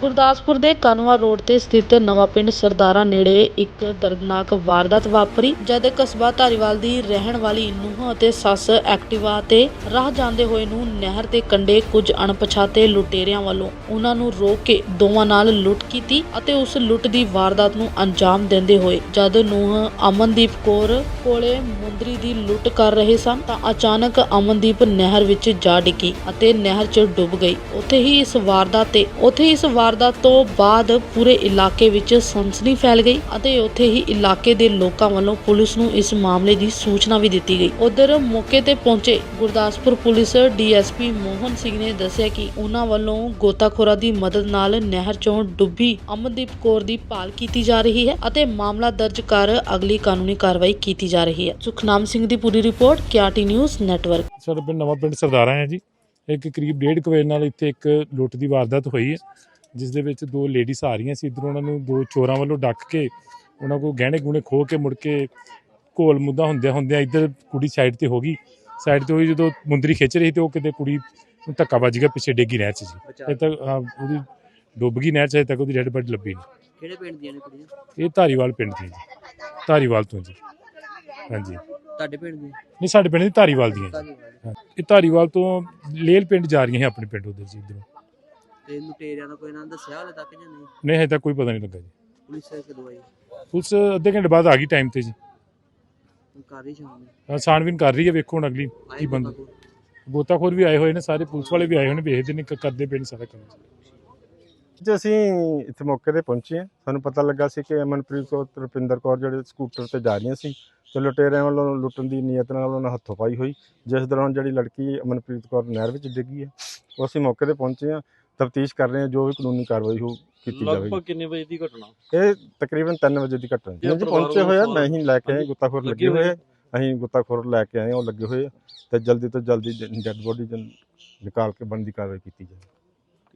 ਗੁਰਦਾਸਪੁਰ ਦੇ ਕਨਵਾ ਰੋਡ ਤੇ ਸਥਿਤ ਨਵਾਂ ਪਿੰਡ ਸਰਦਾਰਾ ਨੇੜੇ ਇੱਕ ਦਰਦਨਾਕ ਵਾਰਦਾਤ ਵਾਪਰੀ, ਜਦ ਕਸਬਾ ਧਾਰੀਵਾਲ ਦੀ ਰਹਿਣ ਵਾਲੀ ਨੂੰਹ ਅਤੇ ਸੱਸ ਐਕਟਿਵਾ ਤੇ ਰਾਹ ਜਾਂਦੇ ਹੋਏ ਨੂੰ ਨਹਿਰ ਦੇ ਕੰਢੇ ਕੁਝ ਅਣਪਛਾਤੇ ਲੁਟੇਰਿਆਂ ਵੱਲੋਂ ਉਹਨਾਂ ਨੂੰ ਰੋਕ ਕੇ ਦੋਵਾਂ ਨਾਲ ਲੁੱਟ ਕੀਤੀ ਅਤੇ ਉਸ ਲੁੱਟ ਦੀ ਵਾਰਦਾਤ ਨੂੰ ਅੰਜਾਮ ਦਿੰਦੇ ਹੋਏ ਜਦ ਨੂੰਹ ਅਮਨਦੀਪ ਕੌਰ ਕੋਲੇ ਮੁੰਦਰੀ ਦੀ ਲੁੱਟ ਕਰ ਰਹੇ ਸਨ ਤਾਂ ਅਚਾਨਕ ਅਮਨਦੀਪ ਨਹਿਰ ਵਿੱਚ ਜਾ ਡਿੱਗੀ ਅਤੇ ਨਹਿਰ 'ਚ ਡੁੱਬ ਗਈ। ਉੱਥੇ ਹੀ ਇਸ ਵਾਰਦਾਤ ਤੇ, ਉੱਥੇ ਇਸ ਵਾਰਦਾਤ ਤੋਂ ਬਾਅਦ ਪੂਰੇ ਇਲਾਕੇ ਵਿੱਚ ਸਨਸਨੀ ਫੈਲ ਗਈ ਅਤੇ ਉੱਥੇ ਹੀ ਇਲਾਕੇ ਦੇ ਲੋਕਾਂ ਵੱਲੋਂ ਪੁਲਿਸ ਨੂੰ ਇਸ ਮਾਮਲੇ ਦੀ ਸੂਚਨਾ ਵੀ ਦਿੱਤੀ ਗਈ। ਉਧਰ ਮੌਕੇ ਤੇ ਪਹੁੰਚੇ ਗੁਰਦਾਸਪੁਰ ਪੁਲਿਸ ਡੀਐਸਪੀ ਮੋਹਨ ਸਿੰਘ ਨੇ ਦੱਸਿਆ ਕਿ ਉਹਨਾਂ ਵੱਲੋਂ ਗੋਤਾਖੋਰਾਂ ਦੀ ਮਦਦ ਨਾਲ ਨਹਿਰ 'ਚੋਂ ਡੁੱਬੀ ਅਮਨਦੀਪ ਕੌਰ ਦੀ ਭਾਲ ਕੀਤੀ ਜਾ ਰਹੀ ਹੈ ਅਤੇ ਮਾਮਲਾ ਦਰਜ ਕਰ ਅਗਲੀ ਕਾਨੂੰਨੀ ਕਾਰਵਾਈ ਕੀਤੀ ਜਾ ਰਹੀ ਹੈ। ਸੁਖਨਾਮ ਸਿੰਘ ਦੀ ਪੂਰੀ ਰਿਪੋਰਟ ਕਿਆਟੀ ਨਿਊਜ਼ ਨੈਟਵਰਕ। ਸਾਡਾ ਪਿੰਡ ਨਵਾਂ ਪਿੰਡ ਸਰਦਾਰਾ ਹੈ ਜੀ। ਇੱਕ ਕਰੀਬ ਡੇਢ ਕੁ ਵਜੇ ਨਾਲ ਇੱਥੇ ਇੱਕ ਲੁੱਟ ਦੀ ਵਾਰਦਾਤ ਹੋਈ ਹੈ। ਜਿਸ ਦੇ ਵਿੱਚ ਦੋ ਲੇਡੀਜ਼ ਆ ਰਹੀਆਂ ਸੀ ਇਧਰੋਂ ਉਹਨਾਂ ਨੂੰ ਦੋ ਚੋਰਾਂ ਵੱਲੋਂ ਡੱਕ ਕੇ ਉਹਨਾਂ ਕੋਲ ਗਹਿਣੇ ਗੁਣੇ ਖੋਹ ਕੇ ਮੁੜ ਕੇ ਘੋਲ ਮੁੱਦਾ ਹੁੰਦਿਆਂ ਹੁੰਦਿਆਂ ਇੱਧਰ ਕੁੜੀ ਸਾਈਡ ਤੇ ਹੋ ਗਈ। ਸਾਈਡ ਤੇ ਹੋਈ ਜਦੋਂ ਮੁੰਦਰੀ ਖਿੱਚ ਰਹੀ ਤੇ ਉਹ ਕਿਤੇ ਕੁੜੀ ਨੂੰ ਧੱਕਾ ਵੱਜ ਗਿਆ ਪਿੱਛੇ ਡੇਗੀ ਨਹਿਰ 'ਚ ਜੀ। ਇਹ ਤੱਕ ਹਾਂ, ਉਹਦੀ ਡੁੱਬ ਗਈ ਨਹਿਰ 'ਚ ਤੱਕ ਉਹਦੀ ਡੈਡ ਬੋਡੀ ਲੱਭੀ ਨਹੀਂ। ਕਿਹੜੇ ਪਿੰਡ ਦੀਆਂ ਨੇ ਕੁੜੀਆਂ? ਇਹ ਧਾਰੀਵਾਲ ਪਿੰਡ ਦੀ ਜੀ। ਧਾਰੀਵਾਲ ਤੋਂ ਜੀ। ਹਾਂਜੀ। ਤੁਹਾਡੇ ਪਿੰਡ ਦੀਆਂ? ਨਹੀਂ ਸਾਡੇ ਪਿੰਡ ਦੀ ਧਾਰੀਵਾਲ ਦੀਆਂ ਜੀ। ਇਹ ਧਾਰੀਵਾਲ ਤੋਂ ਲੇਲ ਪਿੰਡ ਜਾ ਰਹੀਆਂ ਹੈ ਆਪਣੇ ਪਿੰਡ ਉਧਰ ਜੀ ਇਧਰੋਂ। ਤੇ ਲੁਟੇਰਿਆਂ ਦਾ ਕੋਈ ਨਾਂ ਦੱਸਿਆ ਹਲੇ ਤੱਕ ਜਾਂ ਨਹੀਂ? ਨਹੀਂ ਹਜੇ ਤੱਕ ਕੋਈ ਪਤਾ ਨਹੀਂ ਲੱਗਾ ਜੀ। ਪੁਲਿਸ ਕਦੋਂ ਆਈ? ਪੁਲਿਸ ਅੱਧੇ ਘੰਟੇ ਬਾਅਦ ਆ ਗਈ ਟਾਈਮ ਤੇ ਜੀ। ਹੁਣ ਕਰ ਰਹੀ ਸ਼ਾਮ ਨੂੰ? ਹਾਂ, ਛਾਣਬੀਨ ਕਰ ਰਹੀ ਹੈ ਵੇਖੋ ਹੁਣ ਅਗਲੀ ਆਏ ਕੀ ਬੰਦ ਗੋਤਾਖੋਰ? ਗੋਤਾਖੋਰ ਵੀ ਆਏ ਹੋਏ ਨੇ ਸਾਰੇ ਪੁਲਿਸ ਵਾਲੇ ਵੀ ਆਏ ਹੋਏ ਨੇ ਵੇਖਦੇ ਨੇ ਕ- ਕਰਦੇ ਪਏ ਨੇ ਸਾਰਾ ਕੰਮ। ਜੀ ਅਸੀਂ ਇੱਥੇ ਮੌਕੇ ਤੇ ਪਹੁੰਚੇ ਹਾਂ। ਸਾਨੂੰ ਪਤਾ ਲੱਗਾ ਸੀ ਕਿ ਅਮਨਪ੍ਰੀਤ ਕੌਰ ਤੇ ਰੁਪਿੰਦਰ ਕੌਰ ਜਿਹੜੇ ਸਕੂਟਰ ਤੇ ਜਾ ਰਹੀਆਂ ਸੀ ਤੇ ਲੁਟੇਰਿਆਂ ਵੱਲੋਂ ਲੁੱਟਣ ਦੀ ਨੀਅਤ ਨਾਲ ਉਹਨਾਂ ਹੱਥੋਂ ਪਾਈ ਹੋਈ। ਜਿਸ ਦੌਰਾਨ ਜਿਹੜੀ ਲੜਕੀ ਅਮਨਪ੍ਰੀਤ ਕੌਰ ਨਹਿਰ ਵਿੱਚ ਡਿੱਗੀ ਹੈ ਉਹ ਅਸੀਂ ਮੌਕੇ ਤੇ ਪਹੁੰਚੇ ਹਾਂ ਤਫਤੀਸ਼ ਕਰ ਰਹੇ ਹਾਂ ਜੋ ਵੀ ਕਾਨੂੰਨੀ ਕਾਰਵਾਈ ਹੋ ਕੀਤੀ ਜਾਵੇਗੀ। ਲਗਭਗ ਕਿੰਨੇ ਵਜੇ ਦੀ ਘਟਨਾ? ਇਹ ਤਕਰੀਬਨ 3 ਵਜੇ ਦੀ ਘਟਨਾ ਜੀ ਪਹੁੰਚੇ ਹੋਏ ਆ ਵੱਲੋਂ ਮੈਂ ਹੀ ਲੈ ਕੇ ਆਏ ਗੁੱਤਾਖੋਰ ਲੱਗੇ ਹੋਏ ਆ। ਅਸੀਂ ਗੁੱਤਾਖੋਰ ਲੈ ਕੇ ਆਏ ਉਹ ਲੱਗੇ ਹੋਏ ਆ। ਤੇ ਜਲਦੀ ਤੋਂ ਜਲਦੀ ਡੈੱਡ ਬੋਡੀ ਨਿਕਾਲ ਕੇ ਬਣਦੀ ਕਾਰਵਾਈ ਕੀਤੀ ਜਾਵੇ।